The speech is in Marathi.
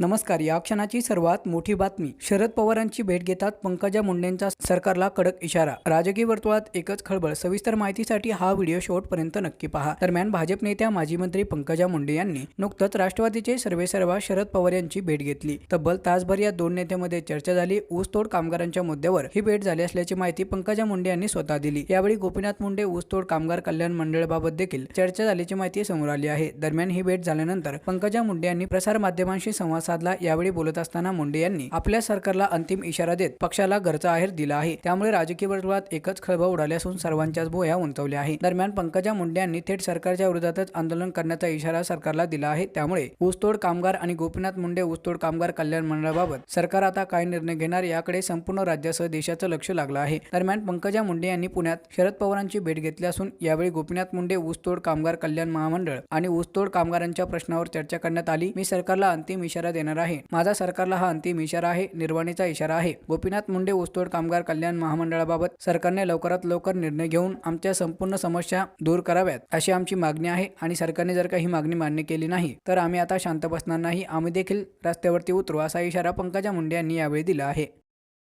नमस्कार या क्षणाची सर्वात मोठी बातमी. शरद पवारांची भेट घेतात पंकजा मुंडेंचा सरकारला कडक इशारा. राजकीय वर्तुळात एकच खळबळ. सविस्तर माहितीसाठी हा व्हिडिओ शेवटपर्यंत नक्की पहा. दरम्यान भाजप नेत्या माजी मंत्री पंकजा मुंडे यांनी नुकतंच राष्ट्रवादीचे सर्वेसर्वा शरद पवार यांची भेट घेतली. तब्बल तासभर या दोन नेत्यांमध्ये चर्चा झाली. ऊसतोड कामगारांच्या मुद्द्यावर ही भेट झाली असल्याची माहिती पंकजा मुंडे यांनी स्वतः दिली. यावेळी गोपीनाथ मुंडे ऊसतोड कामगार कल्याण मंडळाबाबत देखील चर्चा झाल्याची माहिती समोर आली आहे. दरम्यान ही भेट झाल्यानंतर पंकजा मुंडे यांनी प्रसार माध्यमांशी संवाद साधला यावेळी बोलत असताना मुंडे यांनी आपल्या सरकारला अंतिम इशारा देत पक्षाला घरचा आहेर दिला आहे. त्यामुळे राजकीय वर्तुळात एकच खळबळ उडाली असून सर्वांच्याच भोया उंचवल्या आहे. दरम्यान पंकजा मुंडे यांनी थेट सरकारच्या विरोधातच आंदोलन करण्याचा इशारा सरकारला दिला आहे. त्यामुळे ऊसतोड कामगार आणि गोपीनाथ मुंडे ऊसतोड कामगार कल्याण मंडळाबाबत सरकार आता काय निर्णय घेणार याकडे संपूर्ण राज्यासह देशाचं लक्ष लागलं आहे. दरम्यान पंकजा मुंडे यांनी पुण्यात शरद पवारांची भेट घेतली असून यावेळी गोपीनाथ मुंडे ऊसतोड कामगार कल्याण महामंडळ आणि ऊसतोड कामगारांच्या प्रश्नावर चर्चा करण्यात आली. मी सरकारला अंतिम इशारा देणार आहे. माझा सरकारला हा अंतिम इशारा आहे निर्वाणीचा इशारा आहे. गोपीनाथ मुंडे ऊसतोड कामगार कल्याण महामंडळाबाबत सरकारने लवकरात लवकर निर्णय घेऊन आमच्या संपूर्ण समस्या दूर कराव्यात अशी आमची मागणी आहे आणि सरकारने जर का ही मागणी मान्य केली नाही तर आम्ही आता शांत बसणार नाही. आम्ही देखील रस्त्यावरती उतरू असा इशारा पंकजा मुंडे यांनी यावेळी दिला आहे.